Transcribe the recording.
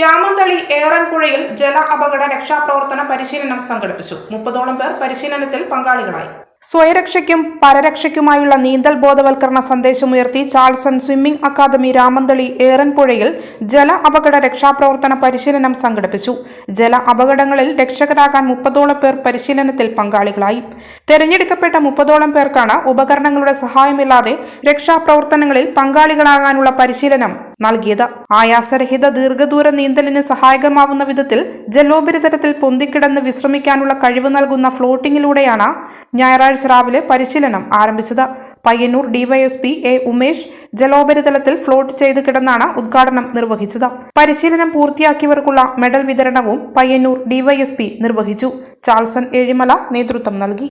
രാമന്തളി ഏറൻപുഴയിൽ ജല അപകട രക്ഷാപ്രവർത്തന പരിശീലനം സംഘടിപ്പിച്ചു. മുപ്പതോളം പേർ പരിശീലനത്തിൽ പങ്കാളികളായി. സ്വയരക്ഷയ്ക്കും പരരക്ഷയ്ക്കുമായുള്ള നീന്തൽ ബോധവൽക്കരണ സന്ദേശമുയർത്തി ചാൾസൺ സ്വിമ്മിംഗ് അക്കാദമി രാമന്തളി ഏറൻപുഴയിൽ ജല അപകട രക്ഷാപ്രവർത്തന പരിശീലനം സംഘടിപ്പിച്ചു. ജല അപകടങ്ങളിൽ രക്ഷകരാകാൻ മുപ്പതോളം പേർ പരിശീലനത്തിൽ പങ്കാളികളായി. തെരഞ്ഞെടുക്കപ്പെട്ട മുപ്പതോളം പേർക്കാണ് ഉപകരണങ്ങളുടെ സഹായമില്ലാതെ രക്ഷാപ്രവർത്തനങ്ങളിൽ പങ്കാളികളാകാനുള്ള പരിശീലനം നൽകിയത്. ആയാസരഹിത ദീർഘദൂര നീന്തലിന് സഹായകമാവുന്ന വിധത്തിൽ ജലോപരിതലത്തിൽ പൊന്തിക്കിടന്ന് വിശ്രമിക്കാനുള്ള കഴിവ് നൽകുന്ന ഫ്ലോട്ടിങ്ങിലൂടെയാണ് ഞായറാഴ്ച രാവിലെ പരിശീലനം ആരംഭിച്ചത്. പയ്യന്നൂർ ഡിവൈഎസ്പി എ ഉമേഷ് ജലോപരിതലത്തിൽ ഫ്ലോട്ട് ചെയ്ത് കിടന്നാണ് ഉദ്ഘാടനം നിർവഹിച്ചത്. പരിശീലനം പൂർത്തിയാക്കിയവർക്കുള്ള മെഡൽ വിതരണവും പയ്യന്നൂർ ഡിവൈഎസ്പി നിർവഹിച്ചു. ചാൾസൺ ഏഴിമല നേതൃത്വം നൽകി.